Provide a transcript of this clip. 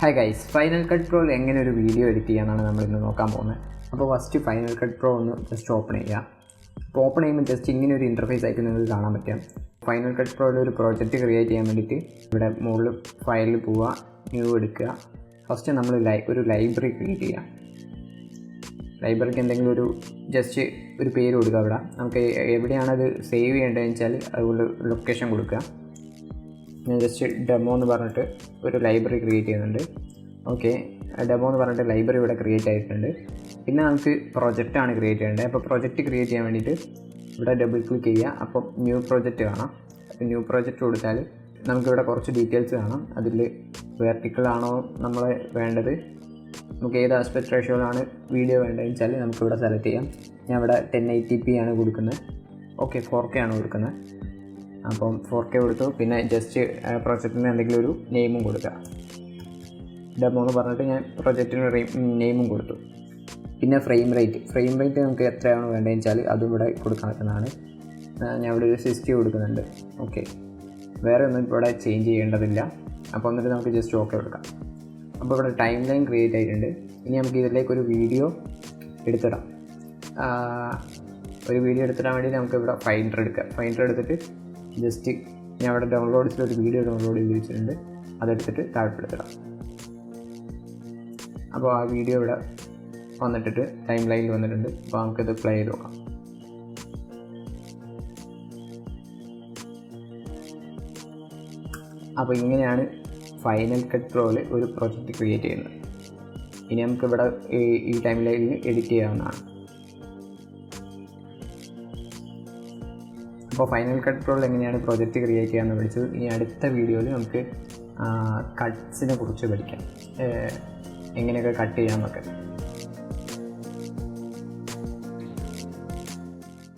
Hi guys final cut പ്രോയിൽ എങ്ങനെ ഒരു വീഡിയോ എഡിറ്റ് ചെയ്യാനാണ് നമ്മൾ ഇന്ന് നോക്കാൻ പോകുന്നത്? അപ്പോൾ ഫസ്റ്റ് ഫൈനൽ കട്ട് പ്രോ ഒന്ന് ജസ്റ്റ് ഓപ്പൺ ചെയ്യുക. അപ്പോൾ ഓപ്പൺ ചെയ്യുമ്പോൾ ജസ്റ്റ് ഇങ്ങനെ ഒരു ഇന്റർഫേസ് ആയിരിക്കും നിങ്ങൾക്ക് കാണാൻ പറ്റും. ഫൈനൽ കട്ട് പ്രോയിൽ ഒരു പ്രോജക്റ്റ് ക്രിയേറ്റ് ചെയ്യാൻ വേണ്ടിയിട്ട് ഇവിടെ മുകളിൽ ഫയലിൽ പോവുക ന്യൂ എടുക്കുക. ഫസ്റ്റ് നമ്മൾ ലൈ ഒരു ലൈബ്രറി ക്രിയേറ്റ് ചെയ്യുക ലൈബ്രറിക്ക് എന്തെങ്കിലും ഒരു ജസ്റ്റ് ഒരു പേര് കൊടുക്കുക അവിടെ. നമുക്ക് എവിടെയാണത് സേവ് ചെയ്യേണ്ടതെന്ന് വെച്ചാൽ അതുപോലെ ലൊക്കേഷൻ കൊടുക്കുക. ഞാൻ ജസ്റ്റ് ഡെമോ എന്ന് പറഞ്ഞിട്ട് ഒരു ലൈബ്രറി ക്രിയേറ്റ് ചെയ്യുന്നുണ്ട്. ഓക്കെ ഡെമോ എന്ന് പറഞ്ഞിട്ട് ലൈബ്രറി ഇവിടെ ക്രിയേറ്റ് ആയിട്ടുണ്ട്. പിന്നെ നമുക്ക് പ്രൊജക്റ്റാണ് ക്രിയേറ്റ് ചെയ്യേണ്ടത്. അപ്പോൾ പ്രൊജക്റ്റ് ക്രിയേറ്റ് ചെയ്യാൻ വേണ്ടിയിട്ട് ഇവിടെ ഡബിൾ ക്ലിക്ക് ചെയ്യുക. അപ്പോൾ ന്യൂ പ്രൊജക്റ്റ് കാണാം. അപ്പോൾ ന്യൂ പ്രൊജക്റ്റ് കൊടുത്താൽ നമുക്കിവിടെ കുറച്ച് ഡീറ്റെയിൽസ് കാണാം. അതിൽ വെർട്ടിക്കൽ ആണോ നമ്മൾ വേണ്ടത്? നമുക്ക് ഏത് ആസ്പെക്ട് റേഷ്യോയിലാണ് വീഡിയോ വേണ്ടതെന്ന് വെച്ചാൽ നമുക്കിവിടെ സെലക്ട് ചെയ്യാം. ഞാൻ ഇവിടെ ടെൻ എയ്റ്റി പി ആണ് കൊടുക്കുന്നത്. ഓക്കെ ഫോർ കെ ആണ് കൊടുക്കുന്നത്. അപ്പം ഫോർ കെ കൊടുത്തു. പിന്നെ ജസ്റ്റ് പ്രൊജക്റ്റിന് എന്തെങ്കിലും ഒരു നെയിമും കൊടുക്കുക ഡെമോ എന്ന് പറഞ്ഞിട്ട് ഞാൻ പ്രൊജക്റ്റിന് നെയിമും കൊടുത്തു. പിന്നെ ഫ്രെയിം റേറ്റ് ഫ്രെയിം റേറ്റ് നമുക്ക് എത്രയാണ് വേണ്ടതെന്ന് വെച്ചാൽ അതും ഇവിടെ കൊടുക്കുന്നതാണ് ഞാൻ ഇവിടെ ഒരു സിക്സ്റ്റി കൊടുക്കുന്നുണ്ട്. ഓക്കെ വേറെ ഒന്നും ഇവിടെ ചേഞ്ച് ചെയ്യേണ്ടതില്ല. അപ്പോൾ എന്നിട്ട് നമുക്ക് ജസ്റ്റ് ഓക്കെ കൊടുക്കാം. അപ്പോൾ ഇവിടെ ടൈം ലൈൻ ക്രിയേറ്റ് ആയിട്ടുണ്ട്. ഇനി നമുക്ക് ഇതിലേക്ക് ഒരു വീഡിയോ എടുത്തിടാം. ഒരു വീഡിയോ എടുത്തിടാൻ വേണ്ടി നമുക്ക് ഇവിടെ ഫൈൻഡർ എടുക്കാം. ഫൈൻഡർ എടുത്തിട്ട് ജസ്റ്റ് ഞാൻ അവിടെ ഡൗൺലോഡ്സിൽ ഒരു വീഡിയോ ഡൗൺലോഡ് ചെയ്ത് വെച്ചിട്ടുണ്ട്. അതെടുത്തിട്ട് താഴെപ്പെടുത്തിടാം അപ്പോൾ ആ വീഡിയോ ഇവിടെ വന്നിട്ടിട്ട് ടൈം ലൈനിൽ വന്നിട്ടുണ്ട്. അപ്പോൾ നമുക്കിത് പ്ലേ ചെയ്ത് നോക്കാം. അപ്പോൾ ഇങ്ങനെയാണ് ഫൈനൽ കട്ട് പ്രോയിൽ ഒരു പ്രോജക്റ്റ് ക്രിയേറ്റ് ചെയ്യുന്നത്. ഇനി നമുക്ക് ഇവിടെ ഈ ടൈം ലൈനിൽ എഡിറ്റ് ചെയ്യാവുന്നതാണ്. അപ്പോൾ ഫൈനൽ കട്ട് പ്രോയിൽ എങ്ങനെയാണ് പ്രോജക്റ്റ് ക്രിയേറ്റ് ചെയ്യാമെന്ന് പഠിച്ചത് ഇനി അടുത്ത വീഡിയോയിൽ നമുക്ക് കട്ട്സിനെ കുറിച്ച് പഠിക്കാം. എങ്ങനെയൊക്കെ കട്ട് ചെയ്യാമെന്നൊക്കെ